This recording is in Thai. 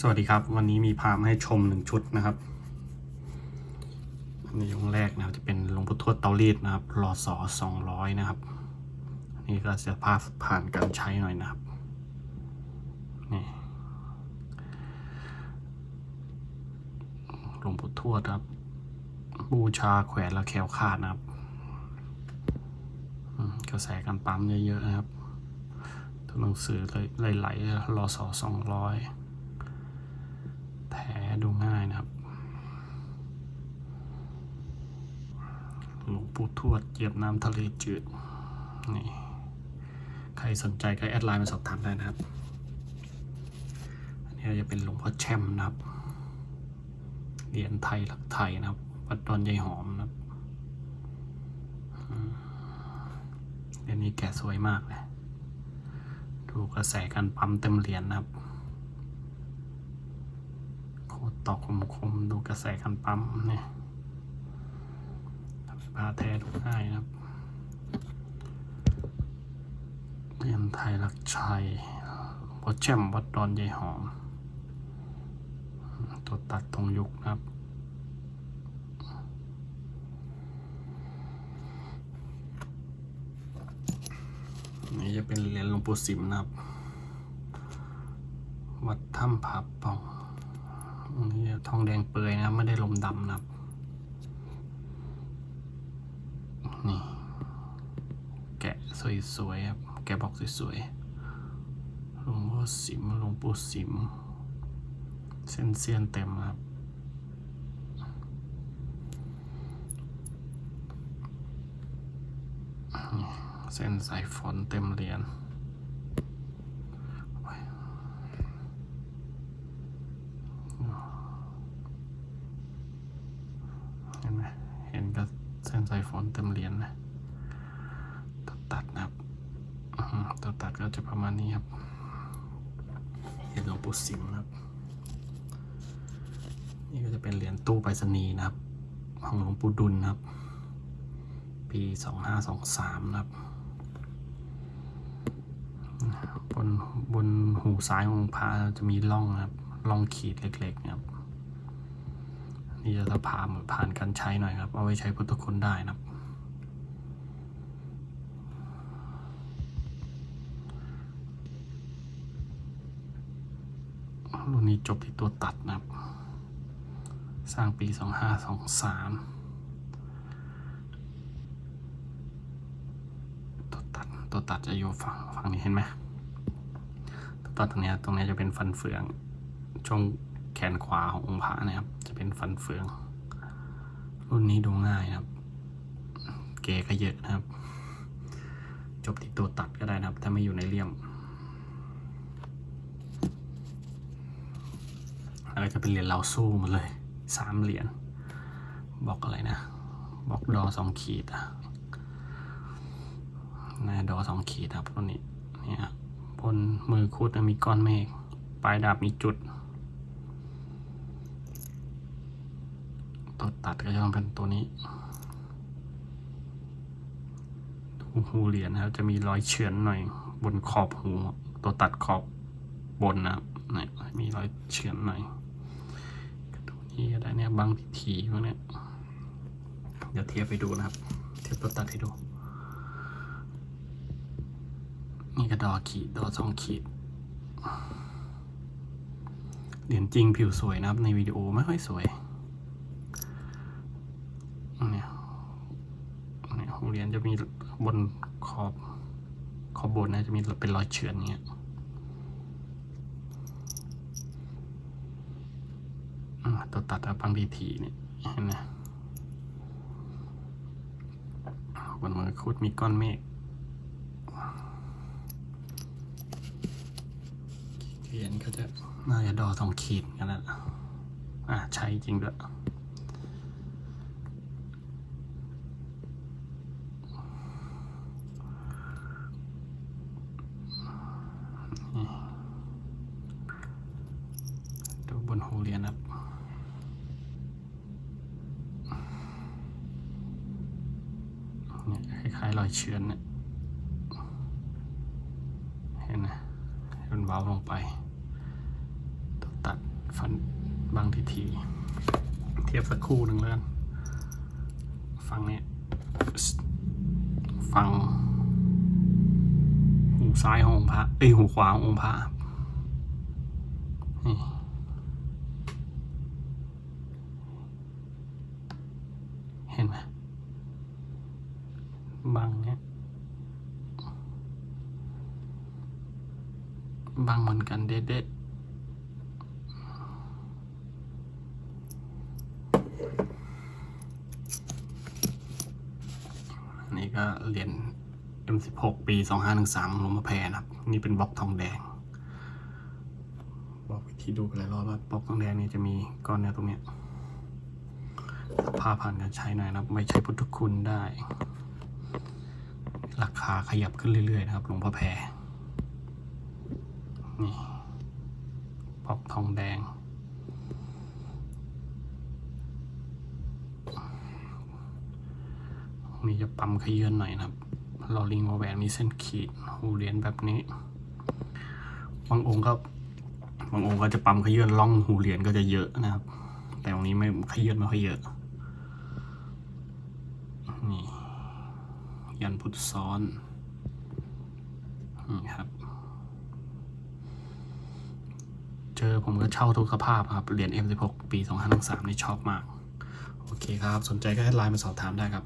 สวัสดีครับ วันนี้มีพามาให้ชมหนึ่งชุดนะครับอันนี้องแรกนะครับจะเป็นหลวงพุทวดเตารีดนะครับรอสอสองร้อยนะครับอันนี่ก็จะภาพผ่านการใช้หน่อยนะครับนี่หลวงพุทวดครับ บูชาแขวนและแขวขาดนะครับกระแสการปั๊มเยอะๆนะครับตัวหนังสือเลยไหลๆรอสอสองร้อย ดูง่ายนะครับ หลวงปู่ทวดเหยียบน้ำทะเลจืด นี่ ใครสนใจก็แอดไลน์มาสอบถามได้นะครับ อันนี้จะเป็นหลวงพ่อแช่มนะครับ เหรียญไทยหลักไทยนะครับ วัดดอนยายหอมนะครับเหรียญนี้แกะสวยมากเลย ดูกระแสการปั๊มเต็มเหรียญนะครับ โค ตอกคมๆดูกระแสการปั๊มเนี่ยทำให้ผ้าแท้ดูง่ายนะครับเรียนไทยรักชัยวัดแช่มวัดดอนยายหอม ตัวตัดตรงยุคนะครับนี่จะเป็นเหรียญหลวงปู่สิมนะครับ วัดถ้ำผาป่อง ทองแดงเปลือยนะไม่ได้ลมดำนะครับนี่แกะสวยๆครับแกะบอกสวยๆหลวงพ่อสิมหลวงปู่สิม เส้นเซียนเต็มครับเส้นสายฝนเต็มเหรียญ เห็นไหมเห็นก็เส้นสายฝน เต็มเหรียญนะตัวตัดนะครับตัวตัดก็จะประมาณนี้ครับเห็นหลวงปู่สิมนะครับ นี่ก็จะเป็นเหรียญตู้ไปรษณีย์นะครับ ของหลวงปู่ดุลนะครับ ปีสองห้าสองสามนะครับบนบนหูซ้ายของพระจะมีร่องนะครับร่องขีดเล็กๆนะครับนี่จะสะพานผ่านการใช้หน่อยครับ เอาไว้ใช้พุทธคุณได้นะครับ รุ่นนี้จบที่ตัวตัดนะครับ สร้างปี 2523 ตัวตัดตัวตัดจะอยู่ฝั่งฝั่งนี้เห็นไหมตัวตัดตรงเนี้ยตรงเนี้ยจะเป็นฟันเฟือง ช่วงแขนขวาขององค์พระนะครับ จะเป็นฟันเฟือง รุ่นนี้ดูง่ายนะครับ เกก็เยอะนะครับ จบที่ตัวตัดก็ได้นะครับ ถ้าไม่อยู่ในเลี่ยม แล้วก็จะเป็นเหรียญเราสู้หมาเลยสามเหรียญบอกอะไรนะบอกดอสองขีดอะนะดอสองขีดครับตัวนี้เนี่ยบนมือคุดมีก้อนเมฆปลายดาบมีจุดตัวตัดก็จะต้องเป็นตัวนี้หูหูเหรียญนะครับจะมีรอยเฉือนหน่อยบนขอบหู ตัวตัดขอบบนนะครับเนี่ยมีรอยเฉือนหน่อย ตัวนี้ก็ได้เนี่ยบางพิธีพวกเนี้ยเดี๋ยวเทียบไปดูนะครับ เทียบตัวตัดให้ดู นี่ก็ดอขีดดอสองขีดเหรียญจริงผิวสวยนะครับในวิดีโอไม่ค่อยสวยเนี่ยเนี่ยหูเหรียญจะมีบนขอบขอบบนนะจะมีเป็นรอยเฉือนอย่างเงี้ย อ่า ตัวตัดอะบางทีทีเนี่ยเห็นไหมบนมือคุดมีก้อนเมฆเขียนเขาจะน่าจะดอสองขีดกันแล้วอ่าใช้จริงด้วยนี่ดูบนหู เหรียญนครับเนี่ยคล้ายๆรอยเฉือนเนี่ยเห็นไหมมันเว้าลงไปตัวตัดฟันบางทีที เทียบสักครู่หนึ่งแล้วกันฟังเนี้ยฟัง หูซ้ายขององค์พระเอ้ยหูขวาขององค์พระนี่ เห็นไหมบางเนี้ยบางเหมือนกันเด็ดๆอันนี้ก็เหรียญ M16 ปี 2513หลงพ่อแพนะครับ นี่เป็นบล็อกทองแดง บอกวิธีดูกันหลายรอบว่าบล็อกทองแดงนี่จะมีก้อนเนื้อตรงเนี้ย ผ้าผ่านการใช้หน่อยนะครับ ไม่ใช่พุทธคุณได้ ราคาขยับขึ้นเรื่อยๆนะครับหลวงพ่อแพรนี่บล็อกทองแดง นี่จะปั๊มขยื่นหน่อยนะครับลอลิงวอแหวนมีเส้นขีดหูเหรียญแบบนี้ บางองค์ก็บางองค์ก็จะปั๊มขยื่นล่องหูเหรียญก็จะเยอะนะครับ แต่องนี้ไม่ขยื่นไม่ค่อยเยอะ นี่ ยันพุทธซ้อนนี่ครับเจอผมก็เช่าทุกสภาพครับเหรียญ M16 ปี 2513 นี่ชอบมาก โอเคครับ สนใจก็ให้ไลน์มาสอบถามได้ครับ